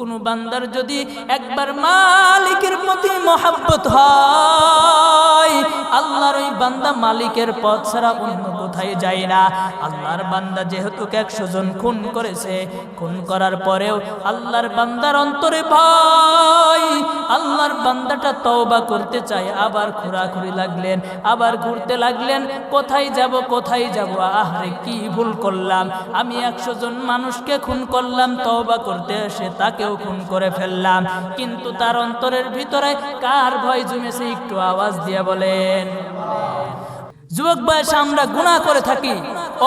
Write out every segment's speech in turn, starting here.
কোন বান্দার যদি একবার মালিকের প্রতি মহাব্বত হয়, আল্লাহর ওই বান্দা মালিকের পথ ছাড়া অন্য কোথায় যায় না। আল্লাহর বান্দা যেহেতু একশো জন খুন করেছে, খুন করার পরেও আল্লাহর বান্দার অন্তরে ভয়। আল্লাহর বান্দাটা তওবা করতে চায়, আবার খোরাখুরি লাগলেন, আবার ঘুরতে লাগলেন, কোথায় যাব কোথায় যাব? আহারে, কি ভুল করলাম? আমি একশো জন মানুষকে খুন করলাম, তওবা করতে এসে তাকেও খুন করে ফেললাম। কিন্তু তার অন্তরের ভিতরে কার ভয় জমেছে একটু আওয়াজ দিয়ে বলেন। যুবক বয়সে আমরা গুণা করে থাকি,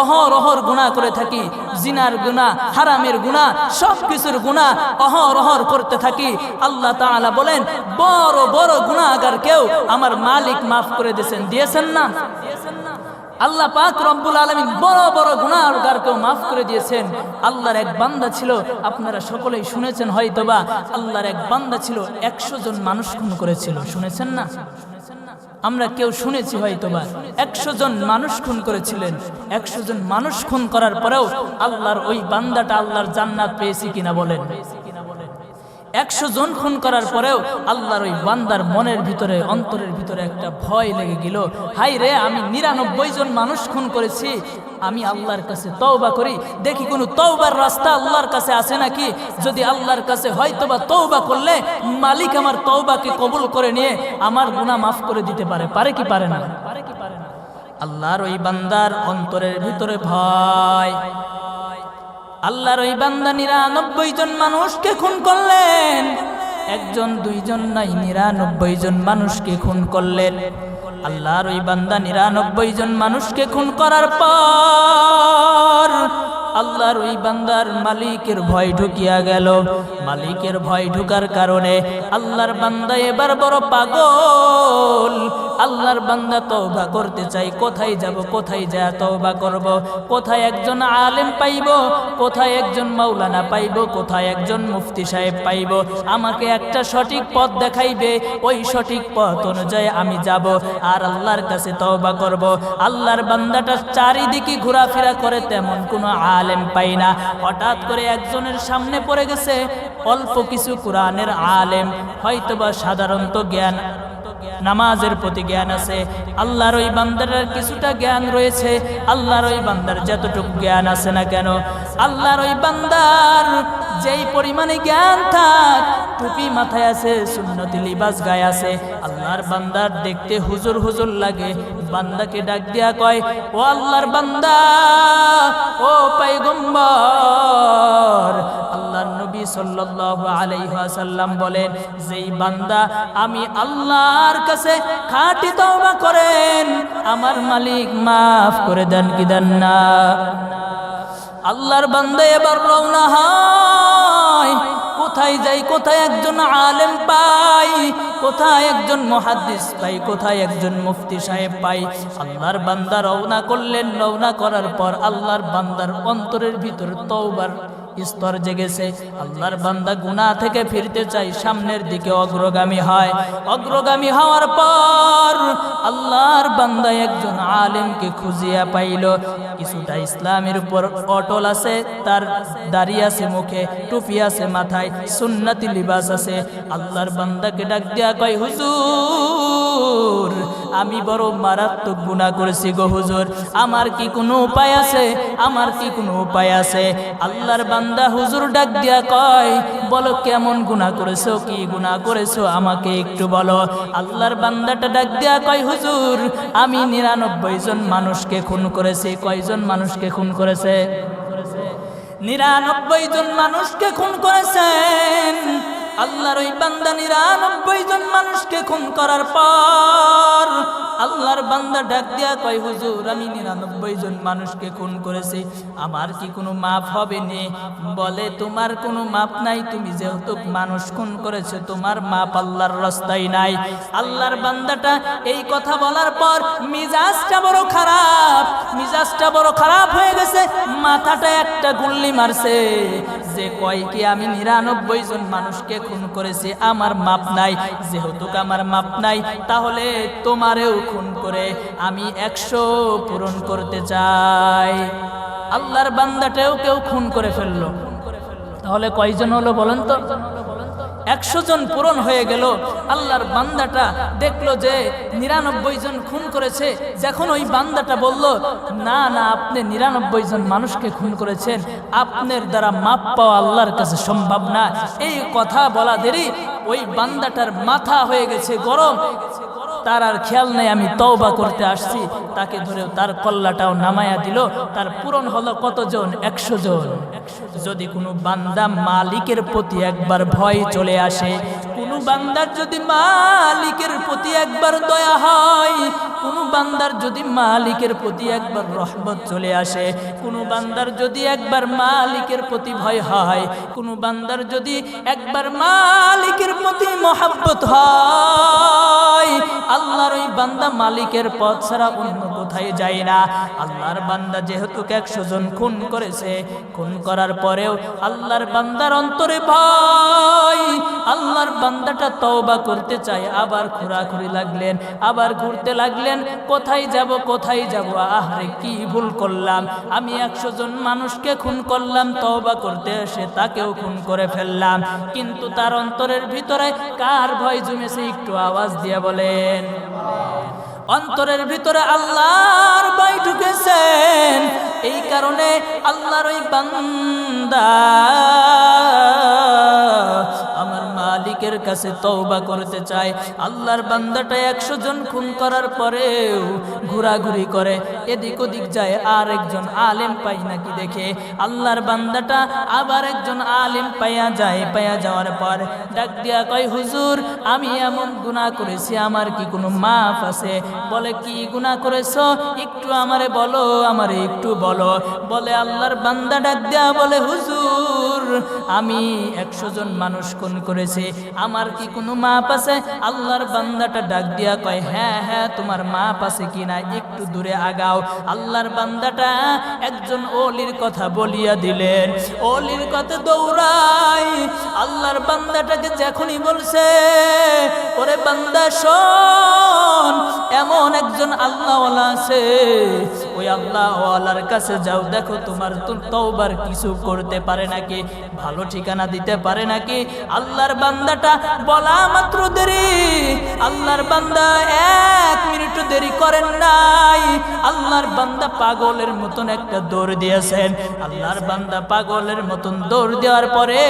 অহর অহর গুণা করে থাকি, জিনার গুণা, হারামের গুণা সব কিছুর গুণা অহর অহর করতে থাকি। আল্লাহ বলেন, বড় বড় গুণাগার কেউ আমার মালিক মাফ করে দিয়েছেন দিয়েছেন না? আল্লাহ পাক রব্বুল আলমিন বড় বড় গুণাগার কেউ মাফ করে দিয়েছেন। আল্লাহর এক বান্দা ছিল, আপনারা সকলেই শুনেছেন হয়তোবা, আল্লাহর এক বান্দা ছিল, একশো জন মানুষ খুন করেছিল, শুনেছেন না? আমরা কেউ শুনেছি হয়তোবা, একশো জন মানুষ খুন করেছিলেন। একশো জন মানুষ খুন করার পরেও আল্লাহর ওই বান্দাটা আল্লাহর জান্নাত পেয়েছি কিনা বলেন। একশো জন খুন করার পরেও আল্লাহর ওই বান্দার মনের ভিতরে, অন্তরের ভিতরে একটা ভয় লেগে গেল। হাই রে, আমি নিরানব্বই জন মানুষ খুন করেছি। আমি আল্লাহর কাছে তওবা করি। দেখি কোনো তওবার রাস্তা আল্লাহর কাছে আছে নাকি? যদি আল্লাহর কাছে হয়তোবা তওবা করলে, মালিক আমার তওবাকে কবুল করে নিয়ে আমার গুনাহ মাফ করে দিতে পারে। পারে কি পারে না পারে কি পারে না? আল্লাহর ওই বান্দার অন্তরের ভিতরে ভয়। আল্লাহর ওই বান্দা নিরানব্বই জন মানুষকে খুন করলেন। একজন, দুইজন নাই, নিরানব্বই জন মানুষকে খুন করলেন। আল্লাহর ওই বান্দা নিরানব্বই জন মানুষকে খুন করার পর আল্লাহর ওই বান্দার মালিকের ভয় ঢুকিয়া গেল। মালিকের ভয় ঢুকার কারণে আল্লাহর বান্দা এবার বড় পাগল। আল্লাহর বান্দা তওবা করতে চাই, কোথায় যাব, কোথায় যা তওবা করব? কোথায় একজন আলেম পাইব, কোথায় একজন মাওলানা পাইব, কোথায় একজন মুফতি সাহেব পাইব? আমাকে একটা সঠিক পথ দেখাইবে, ওই সঠিক পথ অনুযায়ী আমি যাব আর আল্লাহর কাছে তওবা করব। আল্লাহর বান্দাটা চারিদিকে ঘোরাফেরা করে, তেমন কোনো আলেম পাই না। হঠাৎ করে একজনের সামনে পড়ে গেছে, অল্প কিছু কোরআনের আলেম, হয়তোবা সাধারণত জ্ঞান নামাজের প্রতি জ্ঞান আছে। আল্লাহর ওই বান্দার কিছুটা জ্ঞান রয়েছে। আল্লাহর ওই বান্দার যতটুকু জ্ঞান আছে না কেন, আল্লাহর ওই বান্দার যেই পরিমাণে জ্ঞান থাক টুপি মাথায় আছে, সুন্নতি লিবাস গায়ে আছে। আল্লাহর বান্দার দেখতে হুজুর হুজুর লাগে। বান্দাকে ডাক দিয়া কয়, ও আল্লাহর বান্দা, ও পাইগম্বর আল্লাহর নবী সাল্লাল্লাহু আলাইহি ওয়াসাল্লাম বলেন, যেই বান্দা আমি আল্লাহর কাছে খাঁটি তওবা করেন, আমার মালিক মাফ করে দেন কি দেন না? আল্লাহর বান্দা এবার রওনা হয়। কোথায় যাই, কোথায় একজন আলেম পাই, কোথায় একজন মহাদ্দিস পাই, কোথায় একজন মুফতি সাহেব পাই। আল্লাহর বান্দা রওনা করলেন, রওনা করার পর আল্লাহর বান্দার অন্তরের ভিতর তওবার স্তর জেগেছে। আল্লাহর বান্দা গুনাহ থেকে ফিরতে চাই সামনের দিকে অগ্রগামী হয়। অগ্রগামী হওয়ার পর আল্লাহর বান্দা একজন আলেমকে খুঁজিয়া পাইল। কিছুটা ইসলামের উপর অটল আছে, তার দাড়ি আছে মুখে, টুপি আছে মাথায়, সুন্নতি লিবাস আছে। আল্লাহর বান্দাকে ডাক দিয়া কয়, হুজুর, আমি বড় মারাত্মক গুনাহ করেছি গো হুজুর। আমার কি কোনো উপায় আছে? আমার কি কোনো উপায় আছে? আল্লাহর বান্দা হুজুর ডাক দিয়া কয়, বলো কেমন গুণা করেছ, কি গুণা করেছ, আমাকে একটু বলো। আল্লাহর বান্দাটা ডাক দিয়া কয়, হুজুর, আমি নিরানব্বই জন মানুষকে খুন করেছি, কয়জন মানুষকে খুন করেছে? নিরানব্বই জন মানুষকে খুন করেছেন। আল্লাহর ওই বান্দা নিরানব্বই জন মানুষকে খুন করার পর আল্লাহর বান্দা ডাক দিয়া কয়, হুজুর, আমি নিরানব্বই জন মানুষকে খুন করেছি, আমার কি কোনো মাপ হবে নে? বলে, তোমার কোনো মাপ নাই, তুমি যেহেতু মানুষ খুন করেছ, তোমার মাপ আল্লাহর রাস্তায় নাই। আল্লাহর বান্দাটা এই কথা বলার পর মিজাজটা বড় খারাপ, মিজাজটা বড় খারাপ হয়ে গেছে, মাথাটা একটা গুল্লি মারছে। যে কয় কি, আমি নিরানব্বই জন মানুষকে খুন করেছে, আমার মাপ নাই। যেহেতু আমার মাপ নাই, তাহলে তোমারেও খুন করে আমি একশো পূরণ করতে চাই। আল্লাহর বান্দাটাও কেউ খুন করে ফেলল। তাহলে কয়জন হলো বলেন তো? একশো জন পূরণ হয়ে গেল। আল্লাহর বান্দাটা দেখল যে নিরানব্বই জন খুন করেছে। যখন ওই বান্দাটা বলল, না না, আপনি নিরানব্বই জন মানুষকে খুন করেছেন। আপনার দ্বারা মাপ পাওয়া আল্লাহর কাছে সম্ভব না। এই কথা বলা দেরি, ওই বান্দাটার মাথা হয়ে গেছে গরম। তার আর খেয়াল নেই, আমি তওবা করতে আসছি। তাকে ধরে তার কল্লাটাও নামায়া দিল। তার পূরণ হলো কতজন? একশো জন। যদি কোনো বান্দা মালিকের প্রতি একবার ভয় চলে আসে, কোনো বান্দার যদি মালিকের প্রতি একবার দয়া হয়, কোনো বান্দার যদি মালিকের প্রতি একবার রহমত চলে আসে, কোনো বান্দার যদি একবার মালিকের প্রতি ভয় হয়, কোনো বান্দার যদি একবার মালিকের প্রতি মহাব্বত হয়, আল্লাহর ওই বান্দা মালিকের পথ ছাড়া অন্য কোথায় যায় না। আল্লাহর বান্দা যেহেতু একশো জন খুন করেছে, খুন করার পরেও আল্লাহর বান্দার অন্তরে ভয়। আল্লাহর বান্দাটা তওবা করতে চায়, আবার ঘোরাঘুরি লাগলেন, আবার ঘুরতে লাগলেন কোথায় যাব কোথায় যাব? আহারে, কি ভুল করলাম? আমি একশো জন মানুষকে খুন করলাম, তওবা করতে এসে তাকেও খুন করে ফেললাম। কিন্তু তার অন্তরের ভিতরে কার ভয় জমেছে একটু আওয়াজ দিয়ে বলেন। অন্তরের ভিতরে আল্লাহর ভয় ঢুকেছেন। এই কারণে আল্লাহর ওই বান্দা মালিকের কাছে তওবা করতে চায়। আল্লাহর বান্দাটা একশো জন খুন করার পরেও ঘোরাঘুরি করে। এদিক ওদিক যায় আর একজন আলেম পাই নাকি দেখে। আল্লাহর বান্দাটা আবার একজন আলেম পাইয়া যায় পাইয়া যাওয়ার পর ডাক দিয়া কয়, হুজুর, আমি এমন গুনাহ করেছি, আমার কি কোনো মাফ আছে? বলে, কি গুনাহ করেছ? একটু আমারে বলো, আমারে একটু বলো। বলে, আল্লাহর বান্দা ডাক দিয়া বলে, হুজুর, আমি একশো জন মানুষ খুন করেছি আমার কি কোনো মাপ আছে? আল্লাহর বান্দাটা ডাক দিয়া কয় হ্যাঁ হ্যাঁ তোমার মাপ আছে কি না? একটু দূরে আগাও। আল্লাহর বান্দাটা একজন ওলির কথা বলিয়া দিলেন। ওলির কথা দৌড়াই। আল্লাহর বান্দাটাকে যখনই বলছে, ওরে বান্দা, শোন, এমন একজন আল্লাহওয়ালা আছে ওই আল্লাহওয়ালার কাছে যাও, দেখো তোমার তওবার কিছু করতে পারে নাকি, ভালো ঠিকানা দিতে পারে নাকি। আল্লাহর বান্দাটা বলা মাত্র দেরি। আল্লাহর বান্দা এক মিনিট দেরি করেন নাই। আল্লাহর বান্দা পাগলের মতন একটা দৌড় দিয়েছেন। আল্লাহর বান্দা পাগলের মতন দৌড় দেওয়ার পরে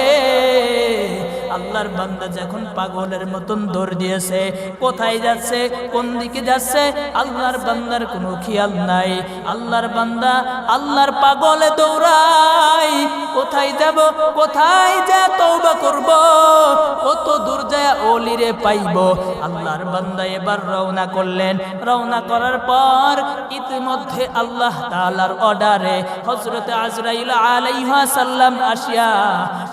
আল্লাহর বান্দা যখন পাগলের মতন দৌড় দিয়েছে, কোথায় যাচ্ছে, কোন দিকে যাচ্ছে, আল্লাহর বান্দার কোনো খেয়াল নাই। আল্লাহর বান্দা আল্লাহর পাগলে দৌড়াই কোথায় যাব, কোথায় যা তওবা করব, কত দূর যায় ওলিরে পাইব। আল্লাহর বান্দা এবার রওনা করলেন। রওনা করার পর ইতিমধ্যে আল্লাহ তাআলার অর্ডারে হযরত আজরাইল আলাইহা সাল্লাম আসিয়া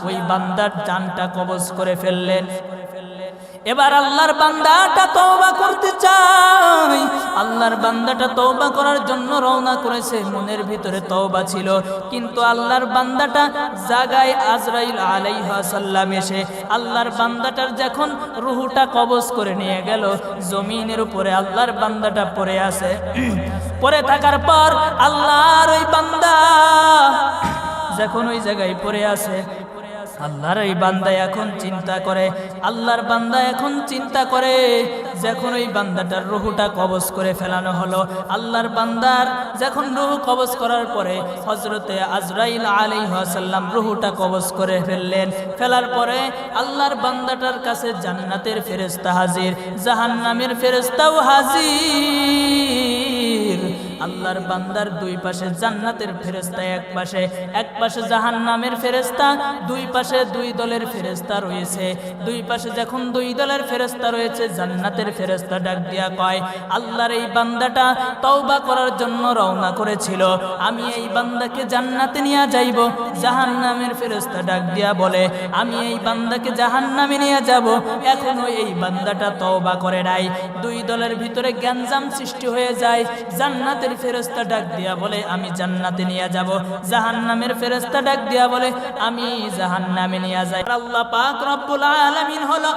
ওই বান্দার জানটা কবজ করে ফেললেন। এবার আল্লাহর বান্দাটা তওবা করতে চাই আল্লাহর বান্দাটা তওবা করার জন্য রওনা করেছে, মনের ভিতরে তওবা ছিল। কিন্তু আল্লাহর বান্দাটা জাগায় আজরাইল সাল্লাম এসে আল্লাহর বান্দাটার যখন রুহুটা কবজ করে নিয়ে গেল, জমিনের উপরে আল্লাহর বান্দাটা পড়ে আছে। পড়ে থাকার পর আল্লাহর ওই বান্দা যখন ওই জায়গায় পড়ে আছে আল্লাহর এই বান্দা এখন চিন্তা করে, আল্লাহর বান্দা এখন চিন্তা করে, যখন ওই বান্দাটার রুহুটা কবজ করে ফেলানো হলো, আল্লাহর বান্দার যখন রুহু কবজ করার পরে হজরতে আজরাইল আলাইহাসাল্লাম রুহুটা কবজ করে ফেললেন। ফেলার পরে আল্লাহর বান্দাটার কাছে জান্নাতের ফেরেস্তা হাজির, জাহান্নামের ফেরেস্তাও হাজির। আল্লাহর বান্দার দুই পাশে জান্নাতের ফেরেস্তা এক পাশে এক পাশে জাহান্নামের ফেরেস্তা দুই পাশে দুই দলের ফেরেস্তা রয়েছে। দুই পাশে যখন দুই দলের ফেরেস্তা রয়েছে, জান্নাতের ফেরেস্তা ডাক দিয়া কয়, আল্লাহর এই বান্দাটা তওবা করার জন্য রওনা করেছিল। আমি এই বান্দাকে জান্নাতে নিয়ে যাইব। জাহান্নামের ফেরেস্তা ডাক দিয়া বলে, আমি এই বান্দাকে জাহান্নামে নিয়ে যাব। এখনও এই বান্দাটা তওবা করে নাই। দুই দলের ভিতরে গ্যাঞ্জাম সৃষ্টি হয়ে যায়। জান্নাতের ফেরস্তা ডাক দিয়া বলে, আমি জান্নাতে নিয়ে যাব। জাহান্নামের ফেরস্তা ডাক দিয়া বলে, আমি জাহান্নামে নিয়ে যাই। আল্লাহ পাক রব্বুল আলামিন হলো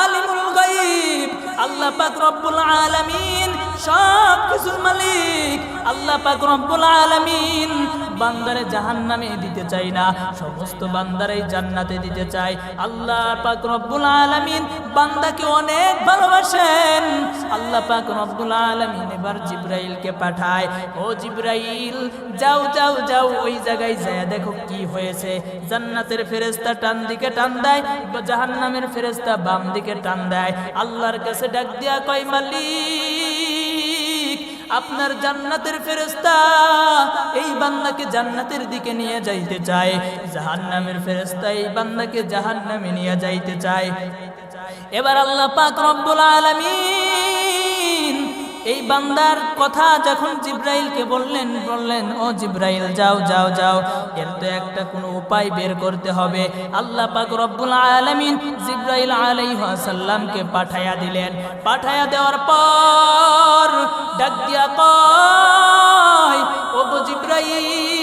আলিমুল গায়ব। আল্লাহ পাক রব্বুল আলামিন সব কিছুর মালিক আল্লাহ পাক রব্বুল আলামিন। বান্দারে জাহান্নামে দিতে চাই না, সমস্ত বান্দারে জান্নাতে দিতে চাই আল্লাহ পাক রব্বুল আলামিন বান্দাকে অনেক ভালোবাসেন। আল্লাহ পাক রব্বুল আলামিন এবার জিব্রাইলকে পাঠায়, ও জিব্রাইল, যাও যাও যাও, ওই জায়গায় যায় দেখো কি হয়েছে। জান্নাতের ফেরেশতা টান দিকে টান দেয়, জাহান্নামের ফেরেস্তা বাম দিকে টান দেয়। আল্লাহর কাছে ডাক দিয়া কয়, মালিক আপনার জান্নাতের ফেরেস্তা এই বান্দাকে জান্নাতের দিকে নিয়ে যাইতে চায়, জাহান্নামের ফেরেস্তা এই বান্দাকে জাহান্নামে নিয়ে যাইতে চায়। এবার আল্লাহ পাক রব্বুল আলামিন এই বান্দার কথা যখন জিব্রাইলকে বললেন বললেন, ও জিব্রাইল, যাও যাও যাও। এর তো একটা কোনো উপায় বের করতে হবে। আল্লাহ পাক রব্বুল আলামিন জিব্রাইল আলাইহিস সাল্লামকে পাঠায়া দিলেন। পাঠায়া দেওয়ার পর ডাক দিয়া কয় ও জিব্রাইল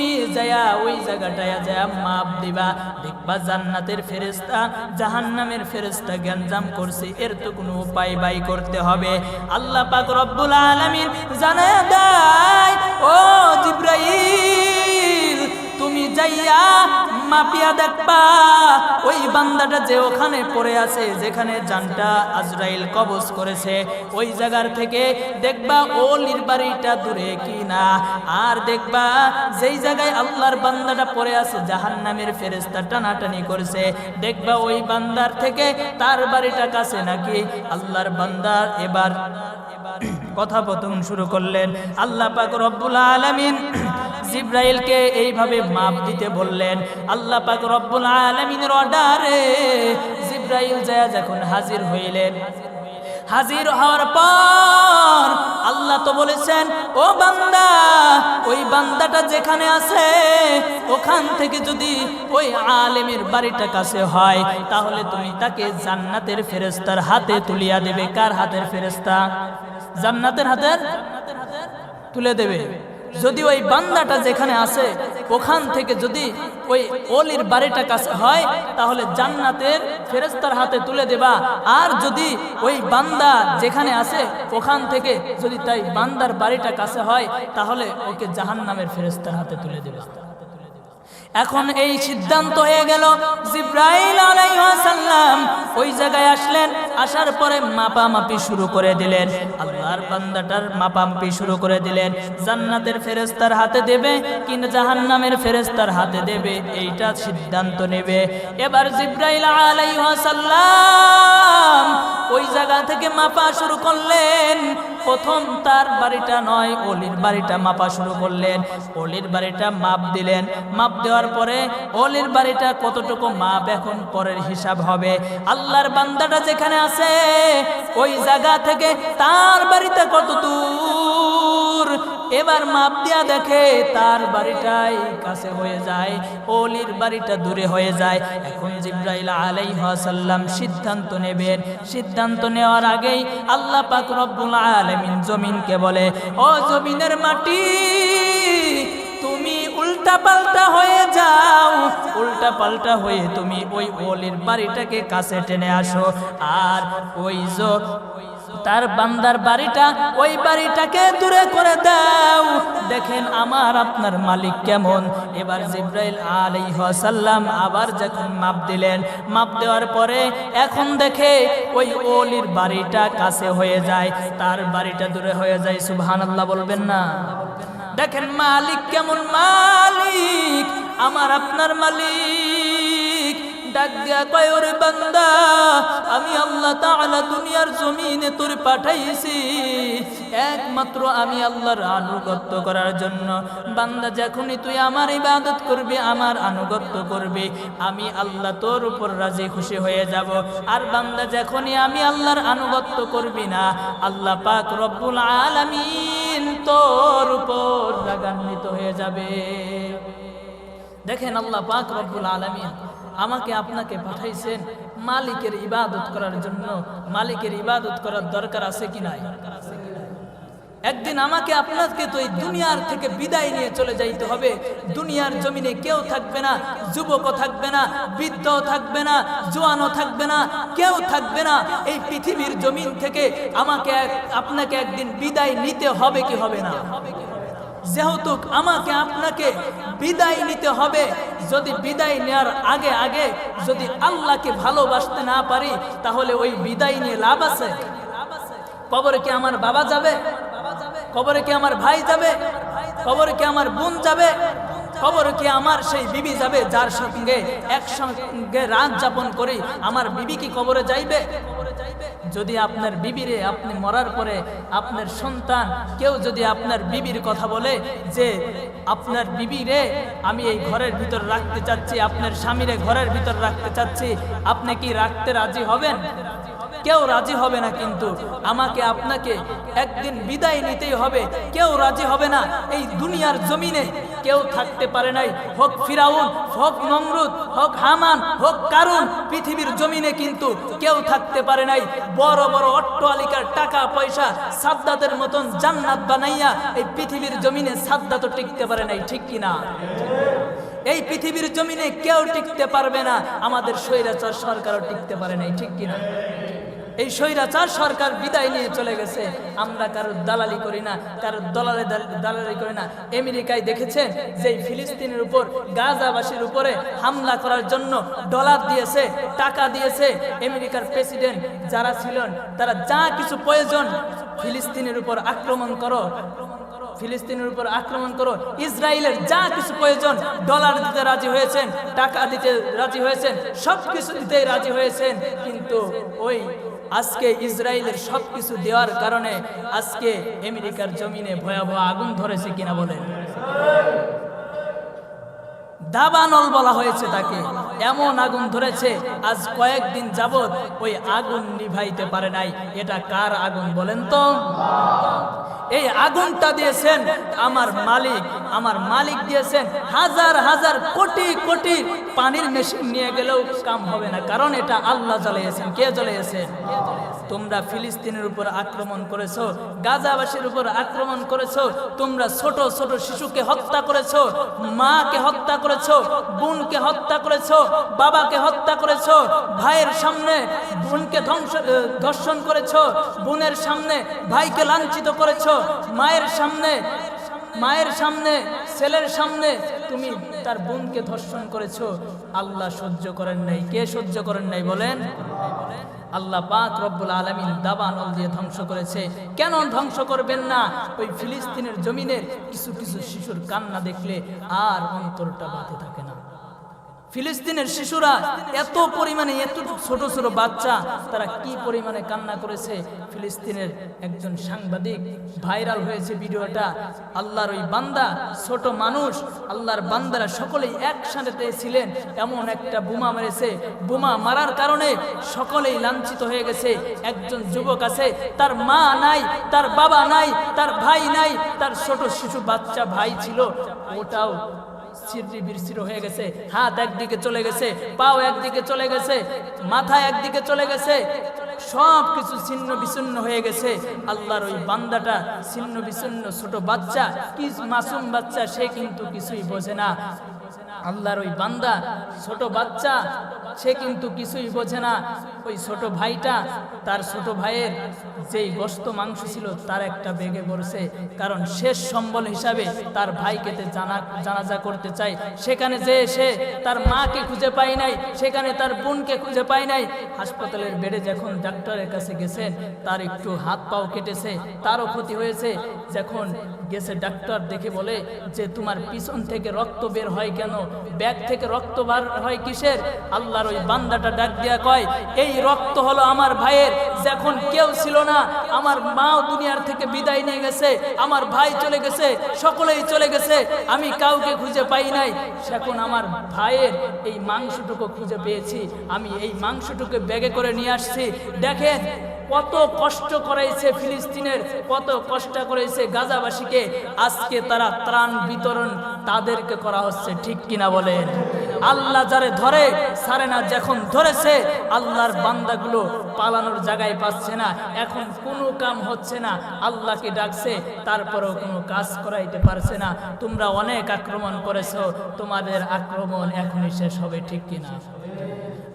তুমি যায়া, ওই জায়গাটায় যায়া মাপ দিবা। দেখবা জান্নাতের ফেরেস্তা জাহান্নামের ফেরেস্তা গ্যাঞ্জাম করছে। এর তো কোনো উপায় বাই করতে হবে। আল্লাহ পাক রব্বুল আলামিন জানায় দেয়, ও জিব্রাইল তুমি যাইয়া মাপিয়া দেখবা, ওই বান্দাটা যে ওখানে পড়ে আছে, যেখানে জানটা আজরাইল কবজ করেছে, ওই জায়গার থেকে দেখবা ওলির বাড়িটা দূরে কি না আর দেখবা যেই জায়গায় আল্লাহর বান্দাটা পড়ে আছে, জাহান্নামের ফেরেস্তা টানাটানি করেছে, দেখবা ওই বান্দার থেকে তার বাড়িটা কাছে নাকি আল্লাহর বান্দার এবার কথাপতন শুরু করলেন। আল্লাহ পাক রব্বুল আলামিন জিব্রাইলকে এইভাবে মাপ দিতে বললেন, আল্লাহ পাক রব্বুল আলামিনের অর্ডারে জিব্রাইল যায় যখন হাজির হইলেন, হাজির হওয়ার পর আল্লাহ তো বলেছেন, ও বান্দা, ওই বান্দাটা যেখানে আছে, ওখান থেকে যদি ওই আলেমের বাড়িটা কাছে হয়, তাহলে তুমি তাকে জান্নাতের ফেরেস্তার হাতে তুলিয়া দেবে। কার হাতের ফেরেস্তা জান্নাতের হাতের? তুলে দেবে। যদি ওই বান্দাটা যেখানে আছে, ওখান থেকে যদি ওই অলির বাড়িটা কাছে হয়, তাহলে জান্নাতের ফেরেস্তার হাতে তুলে দেবা। আর যদি ওই বান্দা যেখানে আছে, ওখান থেকে যদি তাই বান্দার বাড়িটা কাছে হয়, তাহলে ওকে জাহান্নামের ফেরেস্তার হাতে তুলে দেবা। এখন এই সিদ্ধান্ত হয়ে গেল। জিব্রাইল আলাইহাসাল্লাম ওই জায়গায় আসলেন, আসার পরে মাপামাপি শুরু করে দিলেন। আল্লাহর বান্দাটার মাপামাপি শুরু করে দিলেন। জান্নাতের ফেরেস্তার হাতে দেবে কিনা জাহান্নামের ফেরেস্তার হাতে দেবে, এইটা সিদ্ধান্ত নেবে। এবার জিব্রাইল আলাইহাসাল্লাম ওই জায়গা থেকে মাপা শুরু করলেন। প্রথম তার বাড়িটা নয়, অলির বাড়িটা মাপা শুরু করলেন। অলির বাড়িটা মাপ দিলেন। মাপ দেওয়ার পরে অলির বাড়িটা কতটুকু মাপ এখন পরের হিসাব হবে? আল্লাহর বান্দাটা যেখানে আছে, ওই জায়গা থেকে তার বাড়িতে কত দূর? এবার মাপ দিয়া দেখে তার বাড়িটাই কাছে হয়ে যায়, অলির বাড়িটা দূরে হয়ে যায়। এখন জিব্রাইল আলাইহাসাল্লাম সিদ্ধান্ত নেবেন। সিদ্ধান্ত নেওয়ার আগেই আল্লাহ পাক রব্বুল আলামিন জমিনকে বলে, ও জমিনের মাটি, তুমি উল্টা পাল্টা হয়ে যাও। উল্টা পাল্টা হয়ে তুমি ওই ওলির বাড়িটাকে কাছে টেনে আসো। আর ওই জো তার বান্দার বাড়িটা, ওই বাড়িটাকে দূরে করে দাও। দেখেন আমার আপনার মালিক কেমন। এবার জিব্রাইল আলাইহাসাল্লাম আবার যখন মাপ দিলেন, মাপ দেওয়ার পরে এখন দেখে ওই ওলির বাড়িটা কাছে হয়ে যায়, তার বাড়িটা দূরে হয়ে যায়, সুবহানাল্লাহ বলবেন না। দেখেন মালিক কেমন মালিক, আমার আপনার মালিক। ডাক দিয়া কয় বান্দা, আমি আল্লাহ তাআলা দুনিয়ার জমিনে তোর পাঠাইছি। একমাত্র আমি আল্লাহর আনুগত্য করার জন্য। বান্দা, যখনই তুই আমার ইবাদত করবি, আমার আনুগত্য করবি, আমি আল্লাহ তোর উপর রাজি খুশি হয়ে যাব। আর বান্দা, যখনই আমি আল্লাহর আনুগত্য করবি না, আল্লাহ পাক রব্বুল আলামিন তোর উপর রাগান্বিত হয়ে যাবে। দেখেন আল্লাহ পাক রব্বুল আলামিন আমাকে আপনাকে পাঠাইছেন মালিকের ইবাদত করার জন্য। মালিকের ইবাদত করার দরকার আছে কি নাই? একদিন আমাকে আপনাকে তো এই দুনিয়ার থেকে বিদায় নিয়ে চলে যাইতে হবে। দুনিয়ার জমিনে কেউ থাকবে না, যুবকও থাকবে না, বৃদ্ধও থাকবে না, জোয়ানও থাকবে না, কেউ থাকবে না। এই পৃথিবীর জমিন থেকে আমাকে আপনাকে একদিন বিদায় নিতে হবে কি হবে না? যেহেতু আমাকে আপনাকে বিদায় নিতে হবে, যদি বিদায় নেওয়ার আগে আগে যদি আল্লাহকে ভালোবাসতে না পারি, তাহলে ওই বিদায় নিয়ে লাভ আছে? কবরে কি আমার বাবা যাবে? কবরে কি আমার ভাই যাবে? কবরে কি আমার বোন যাবে? কবরে কি আমার সেই বিবি যাবে? যার সঙ্গে একসঙ্গে রাত যাপন করি, আমার বিবি কি কবরে যাইবে? যদি আপনার বিবিরে আপনি মরার পরে আপনার সন্তান কেউ যদি আপনার বিবির কথা বলে যে, আপনার বিবিরে আমি এই ঘরের ভিতর রাখতে চাচ্ছি, আপনার স্বামীরে ঘরের ভিতর রাখতে চাচ্ছি, আপনি কি রাখতে রাজি হবেন? কেউ রাজি হবে না কিন্তু। আমাকে আপনাকে একদিন বিদায় নিতেই হবে। কেউ রাজি হবে না এই দুনিয়ার জমিনে। কেউ থাকতে পারে নাই। হোক ফিরাউন, হোক নমরুদ, হোক হামান, হোক কারুন, পৃথিবীর জমিনে কিন্তু কেউ থাকতে পারে নাই। বড় বড় অট্টালিকার টাকা, পয়সা, সাদ্দাতের মতন জান্নাত বানাইয়া এই পৃথিবীর জমিনে সাদ্দাত টিকতে পারে নাই, ঠিক কিনা? এই পৃথিবীর জমিনে কেউ টিকতে পারবে না। আমাদের স্বৈরাচার সরকারও টিকতে পারে নাই, ঠিক কিনা? এই স্বৈরাচার সরকার বিদায় নিয়ে চলে গেছে। আমরা কারোর দালালি করি না কারোর দলালে দালালি করি না। আমেরিকায় দেখেছেন যে ফিলিস্তিনের উপর, গাজাবাসীর উপরে হামলা করার জন্য ডলার দিয়েছে, টাকা দিয়েছে আমেরিকার প্রেসিডেন্ট যারা ছিলেন, তারা যা কিছু প্রয়োজন, ফিলিস্তিনের উপর আক্রমণ করো। ফিলিস্তিনের উপর আক্রমণ করো। ইসরায়েলের যা কিছু প্রয়োজন, ডলার দিতে রাজি হয়েছেন, টাকা দিতে রাজি হয়েছেন সব কিছু দিতে রাজি হয়েছেন, কিন্তু ওই আজকে ইসরায়েলের সব কিছু দেওয়ার কারণে আজকে আমেরিকার জমিনে ভয়াবহ আগুন ধরেছে কিনা বলেন। দাবানল বলা হয়েছে তাকে, এমন আগুন ধরেছে, আজ কয়েকদিন যাবৎ ওই আগুন নিভাইতে পারে নাই। এটা কার আগুন বলেন তো? এই আগুনটা দিয়েছেন আমার মালিক আমার মালিক দিয়েছেন হাজার হাজার কোটি কোটি পানির মেশিন নিয়ে গেলেও কাম হবে না। কারণ এটা আল্লাহ জ্বালিয়েছেন। কে জ্বালিয়েছেন? তোমরা ফিলিস্তিনের উপর আক্রমণ করেছ, গাজাবাসীর উপর আক্রমণ করেছ, তোমরা ছোট ছোট শিশুকে হত্যা করেছ, মাকে হত্যা করেছ, বোনকে হত্যা করেছ, বাবাকে হত্যা করেছ, ভাইয়ের সামনে বোনকে ধ্বংস ধর্ষণ করেছ, বোনের সামনে ভাইকে লাঞ্ছিত করেছ মায়ের সামনে মায়ের সামনে, ছেলের সামনে তুমি তার বোনকে ধর্ষণ করেছ। আল্লাহ সহ্য করেন নাই। কে সহ্য করেন নাই বলেন? আল্লাহ পাক রব্বুল আলমিন দাবানল দিয়ে ধ্বংস করেছে। কেন ধ্বংস করবেন না? ওই ফিলিস্তিনের জমিনের কিছু কিছু শিশুর কান্না দেখলে আর অন্তরটা বাঁধে থাকে ফিলিস্তিনের শিশুরা এত পরিমাণে এত ছোট ছোট বাচ্চা, তারা কি পরিমাণে কান্না করেছে? ফিলিস্তিনের একজন সাংবাদিক ভাইরাল হয়েছে ভিডিওটা। আল্লাহর ওই বান্দা ছোট মানুষ, আল্লাহর বান্দারা সকলেই একসাথে ছিলেন, এমন একটা বোমা মেরেছে। বোমা মারার কারণে সকলেই লাঞ্ছিত হয়ে গেছে। একজন যুবক আছে, তার মা নাই, তার বাবা নাই, তার ভাই নাই, তার ছোট শিশু বাচ্চা ভাই ছিল, ওটাও সিররি বিরসির হয়ে গেছে। হাত একদিকে চলে গেছে, পাও একদিকে চলে গেছে, মাথা একদিকে চলে গেছে সব কিছু ছিন্ন বিচ্ছিন্ন হয়ে গেছে। আল্লাহর ওই বান্দাটা ছিন্ন বিচ্ছিন্ন ছোট বাচ্চা, কি মাসুম বাচ্চা, সে কিন্তু কিছুই বোঝে না। আল্লাহর ওই বান্দা, ছোট বাচ্চা, সে কিন্তু কিছুই বোঝে না। ওই ছোট ভাইটা, তার ছোট ভাইয়ের যেই গোস্ত মাংস ছিল, তার একটা বেগে পড়ছে কারণ শেষ সম্বল হিসাবে তার ভাইকে জানা, জানাজা করতে চাই সেখানে যে সে তার মাকে খুঁজে পায় নাই, সেখানে তার বোনকে খুঁজে পায় নাই। হাসপাতালের বেডে যখন ডাক্তারের কাছে গেছেন, তার একটু হাত পাও কেটেছে, তারও ক্ষতি হয়েছে। যখন গেছে ডাক্তার দেখে বলে যে তোমার পিছন থেকে রক্ত বের হয় কেন? ব্যাগ থেকে রক্ত বার হয় কিসের? আল্লাহর ওই বান্দাটা ডাক দিয়া কয়, এই রক্ত হলো আমার ভাইয়ের। যখন কেউ ছিল না, আমার মাও দুনিয়ার থেকে বিদায় নিয়ে গেছে, আমার ভাই চলে গেছে, সকলেই চলে গেছে, আমি কাউকে খুঁজে পাই নাই। এখন আমার ভাইয়ের এই মাংসটুকু খুঁজে পেয়েছি। আমি এই মাংসটুকু ব্যাগে করে নিয়ে আসছি। দেখেন কত কষ্ট করাইছে ফিলিস্তিনের, কত কষ্ট করেছে গাজাবাসীকে। আজকে তারা ত্রাণ বিতরণ তাদেরকে করা হচ্ছে, ঠিক কিনা বলেন? আল্লাহ যারে ধরে, সারে না যখন ধরেছে, আল্লাহর বান্দাগুলো পালানোর জায়গায় পাচ্ছে না। এখন কোনো কাম হচ্ছে না, আল্লাহকে ডাকছে, তারপরেও কোনো কাজ করাইতে পারছে না। তোমরা অনেক আক্রমণ করেছ, তোমাদের আক্রমণ এখনই শেষ হবে, ঠিক কিনা?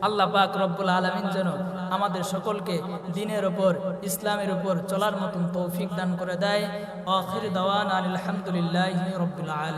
আল্লাহ পাক রব্বুল আলমিন যেন আমাদের সকলকে দিনের ওপর ইসলামের উপর চলার মতন তৌফিক দান করে দেয়। আখির দওয়ান আলহামদুলিল্লাহ রব্বুল আলম